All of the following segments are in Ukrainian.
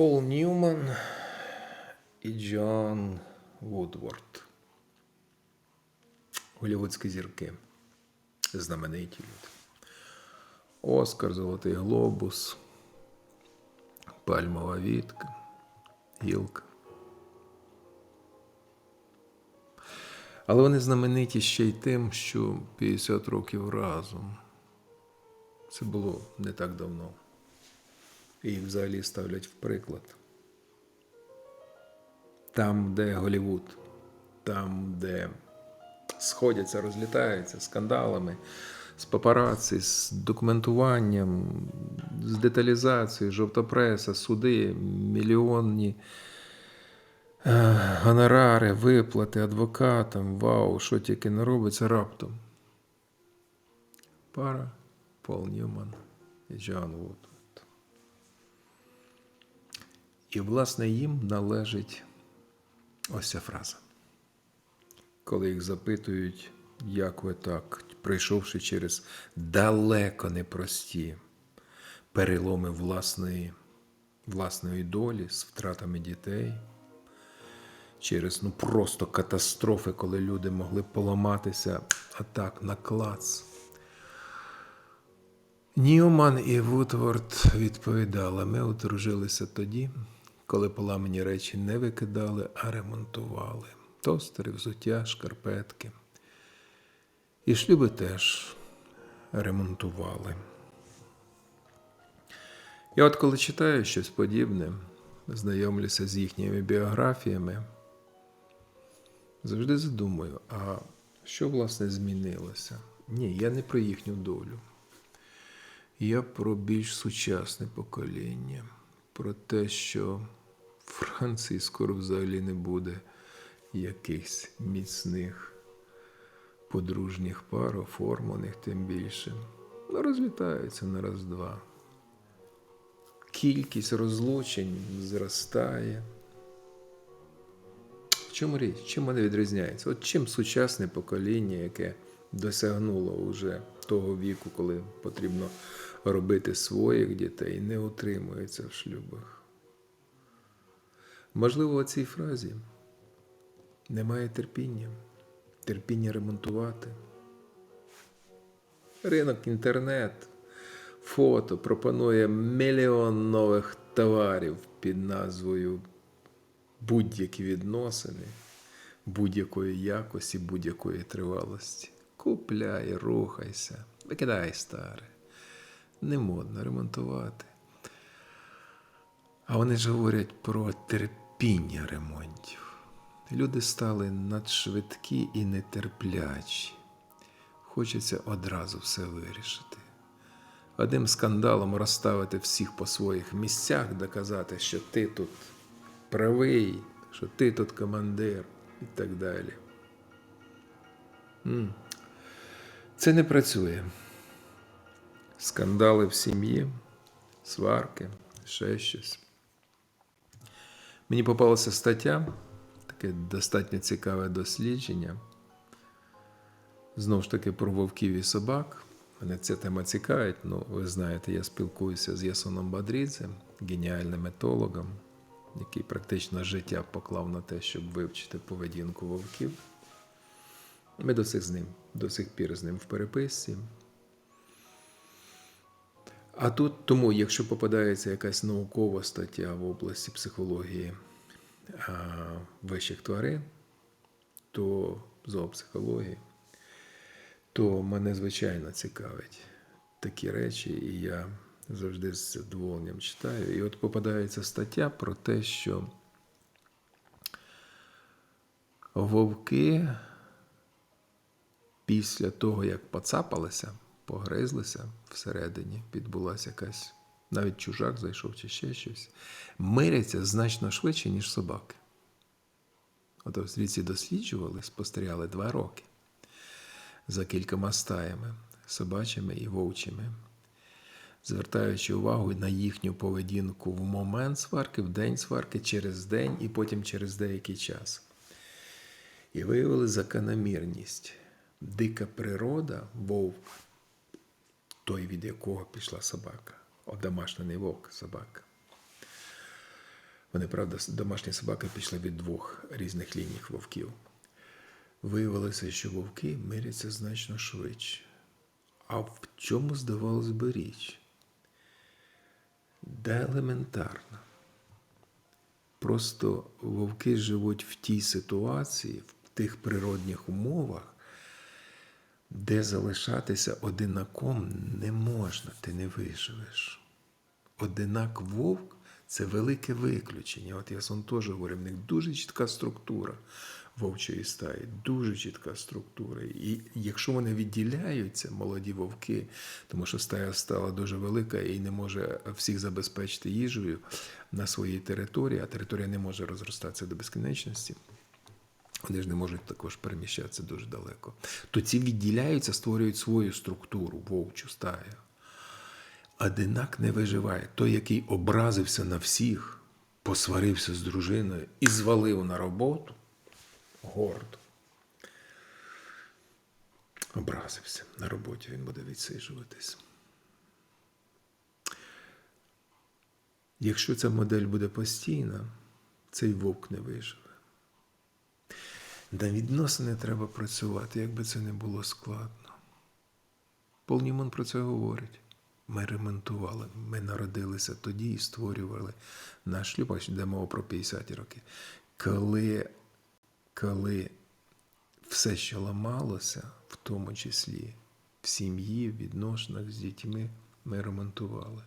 Пол Ньюман і Джон Вудворд. Голівудські зірки. Знамениті люди. Оскар, Золотий Глобус, Пальмова Вітка, Гілка. Але вони знамениті ще й тим, що 50 років разом. Це було не так давно. І взагалі ставлять в приклад. Там, де Голівуд, там, де сходяться, розлітаються скандалами, з папараці, з документуванням, з деталізацією, жовта преса, суди, мільйонні е, гонорари, виплати адвокатам, вау, що тільки не робиться раптом. Пара Пол Ньюман і Джон Вудворд. І, власне, їм належить ось ця фраза. Коли їх запитують, як ви так, пройшовши через далеко непрості переломи власної, власної долі з втратами дітей, через ну просто катастрофи, коли люди могли поламатися атак на клац. Ньюман і Вудворд відповідали, ми одружилися тоді, коли поламані речі не викидали, а ремонтували. Тостери, взуття, шкарпетки. І шлюби теж ремонтували. І от коли читаю щось подібне, знайомлюся з їхніми біографіями, завжди задумую, а що власне змінилося? Ні, я не про їхню долю. Я про більш сучасне покоління, про те, що Франції скоро взагалі не буде якихось міцних подружніх пар, оформлених тим більше. Ну, розлітаються на раз-два. Кількість розлучень зростає. В чому річ? Чим вони відрізняються? От чим сучасне покоління, яке досягнуло вже того віку, коли потрібно робити своїх дітей, не утримується в шлюбах. Можливо, у цій фразі немає терпіння, терпіння ремонтувати. Ринок інтернет, фото пропонує мільйон нових товарів під назвою будь-які відносини, будь-якої якості, будь-якої тривалості. Купляй, рухайся, викидай старе. Не модно ремонтувати. А вони ж говорять про терпіння ремонтів. Люди стали надшвидкі і нетерплячі. Хочеться одразу все вирішити. Одним скандалом розставити всіх по своїх місцях, доказати, що ти тут правий, що ти тут командир і так далі. Це не працює. Скандали в сім'ї, сварки, ще щось. Мені попалася стаття, таке достатньо цікаве дослідження. Знову ж таки, про вовків і собак. Мене ця тема цікавить. Ну, ви знаєте, я спілкуюся з Ясоном Бадрідзем, геніальним етологом, який практично життя поклав на те, щоб вивчити поведінку вовків. Ми до сих з ним, до сих пір з ним в переписці. А тут тому, якщо попадається якась наукова стаття в області психології а, вищих тварин, то зоопсихології, то мене звичайно цікавить такі речі, і я завжди з задоволенням читаю. І от попадається стаття про те, що вовки після того, як поцапалися, погризлися всередині, відбулася якась, навіть чужак зайшов чи ще щось, миряться значно швидше, ніж собаки. От австрійці досліджували, спостерігали два роки за кількома стаями, собачими і вовчими, звертаючи увагу на їхню поведінку в момент сварки, в день сварки, через день і потім через деякий час. І виявили закономірність. Дика природа, вовк, той, від якого пішла собака, одомашнений вовк собака. Вони, правда, с- домашні собаки пішли від двох різних ліній вовків. Виявилося, що вовки миряться значно швидше. А в чому, здавалось би, річ? Да елементарно. Просто вовки живуть в тій ситуації, в тих природних умовах, де залишатися одинаком не можна, ти не виживеш. Одинак вовк це велике виключення. От я сон теж говорю, в них дуже чітка структура вовчої стаї, дуже чітка структура. І якщо вони відділяються, молоді вовки, тому що стая стала дуже велика і не може всіх забезпечити їжею на своїй території, а територія не може розростатися до безкінечності. Вони ж не можуть також переміщатися дуже далеко. То ці відділяються, створюють свою структуру, вовчу стаю. Одинак не виживає. Той, який образився на всіх, посварився з дружиною і звалив на роботу гордо. Образився. На роботі він буде відсиджуватись. Якщо ця модель буде постійна, цей вовк не виживе. На відносини треба працювати, як би це не було складно. Пол Німан про це говорить. Ми ремонтували, ми народилися тоді і створювали наш шлюб, йде мова про 50 роки. Коли, коли все, що ламалося, в тому числі в сім'ї, в відносинах з дітьми, ми ремонтували,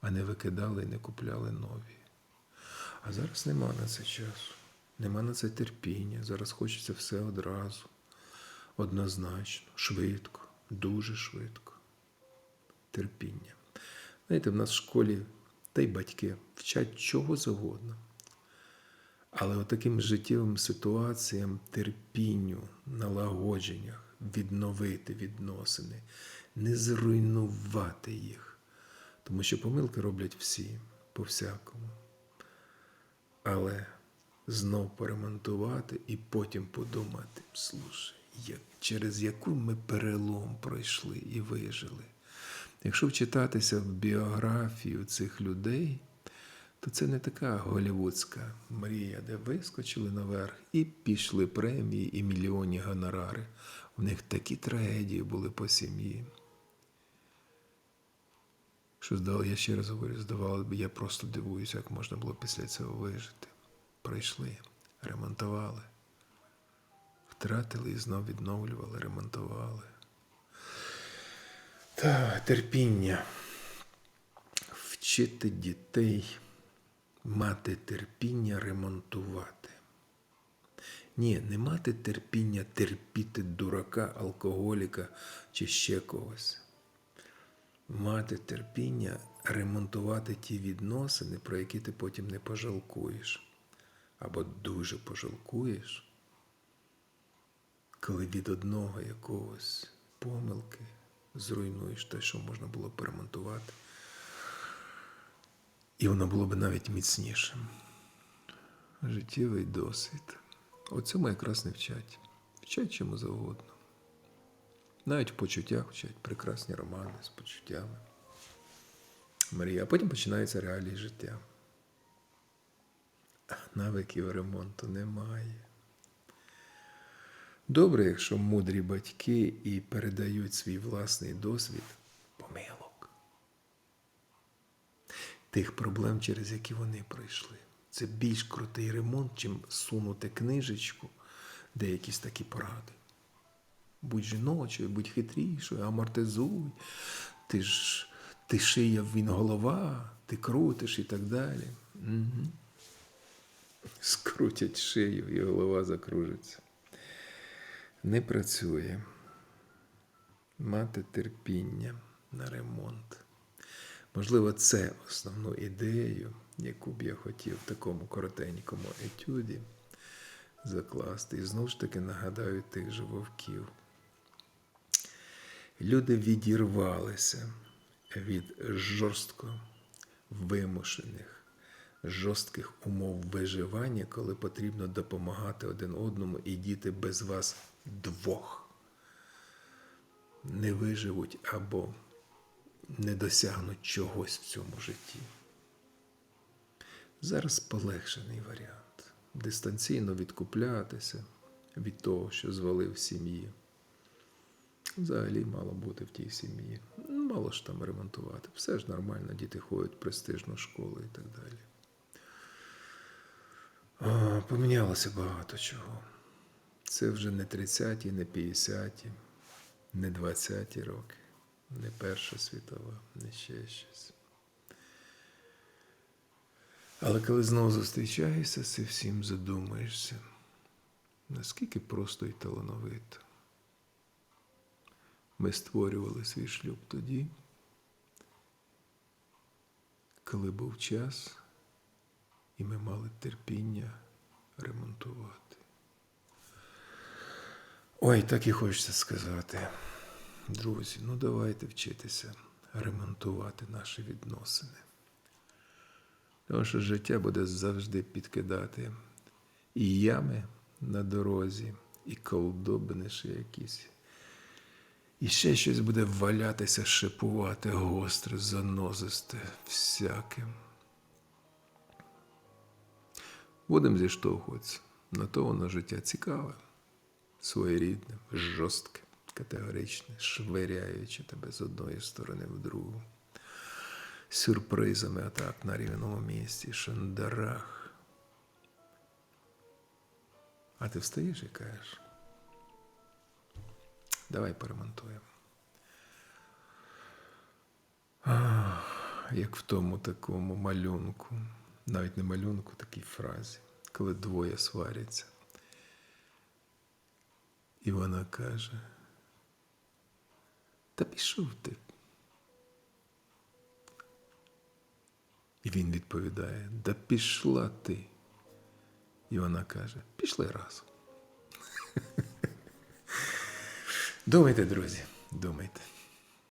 а не викидали і не купляли нові. А зараз нема на це часу, нема на це терпіння. Зараз хочеться все одразу, однозначно, швидко, дуже швидко. Терпіння. Знаєте, в нас в школі та й батьки вчать чого завгодно. Але отаким життєвим ситуаціям, терпінню, налагодженнях, відновити відносини, не зруйнувати їх. Тому що помилки роблять всі, по-всякому. Але знов поремонтувати і потім подумати, слушай, як, через яку ми перелом пройшли і вижили. Якщо вчитатися в біографію цих людей, то це не така голівудська мрія, де вискочили наверх і пішли премії і мільйонні гонорари. У них такі трагедії були по сім'ї. Що здало, я ще раз говорю, здавалося б, я просто дивуюся, як можна було після цього вижити. Пройшли, ремонтували, втратили і знов відновлювали, ремонтували. Та терпіння. Вчити дітей мати терпіння ремонтувати. Ні, не мати терпіння терпіти дурака, алкоголіка чи ще когось. Мати терпіння ремонтувати ті відносини, про які ти потім не пожалкуєш. Або дуже пожалкуєш, коли від одного якогось помилки зруйнуєш те, що можна було перемонтувати. І воно було б навіть міцнішим. Життєвий досвід. У цьому якраз не вчать. Вчать чому завгодно. Навіть в почуттях вчать прекрасні романи з почуттями. Марія, а потім починаються реалії життя. Навиків ремонту немає. Добре, якщо мудрі батьки і передають свій власний досвід помилок, тих проблем, через які вони пройшли. Це більш крутий ремонт, чим сунути книжечку, де якісь такі поради. Будь жіночою, будь хитрішою, амортизуй, ти ж ти шия, він голова, ти крутиш і так далі. Угу. Скрутять шию і голова закружиться. Не працює. Мати терпіння на ремонт. Можливо, це основну ідею, яку б я хотів в такому коротенькому етюді закласти. І знову ж таки нагадаю тих же вовків. Люди відірвалися від жорстко вимушених, жорстких умов виживання, коли потрібно допомагати один одному, і діти без вас двох не виживуть або не досягнуть чогось в цьому житті. Зараз полегшений варіант. Дистанційно відкуплятися від того, що звалив сім'ї. Взагалі мало бути в тій сім'ї. Мало ж там ремонтувати. Все ж нормально, діти ходять в престижну школу і так далі. Помінялося багато чого. Це вже не 30-ті, не 50-ті, не 20-ті роки, не Перша світова, не ще щось. Але коли знову зустрічаєшся, з всім задумаєшся, наскільки просто і талановито. Ми створювали свій шлюб тоді, коли був час, і ми мали терпіння ремонтувати. Ой, так і хочеться сказати. Друзі, ну давайте вчитися ремонтувати наші відносини. Тому що життя буде завжди підкидати і ями на дорозі, і колдобини ще якісь. І ще щось буде валятися, шипувати, гостре, занозисте, всяке. Будемо зіштовхуватися. На то воно життя цікаве, своєрідне, жорстке, категоричне, швиряючи тебе з одної сторони в другу. Сюрпризами атак на рівному місці, шандарах. А ти встаєш і кажеш. Давай поремонтуємо. Як в тому такому малюнку, навіть не малюнку, такій фразі, коли двоє сваряться. І вона каже: Та пішов ти. І він відповідає: Да пішла ти. І вона каже: Пішли разом. Думайте, друзі, думайте.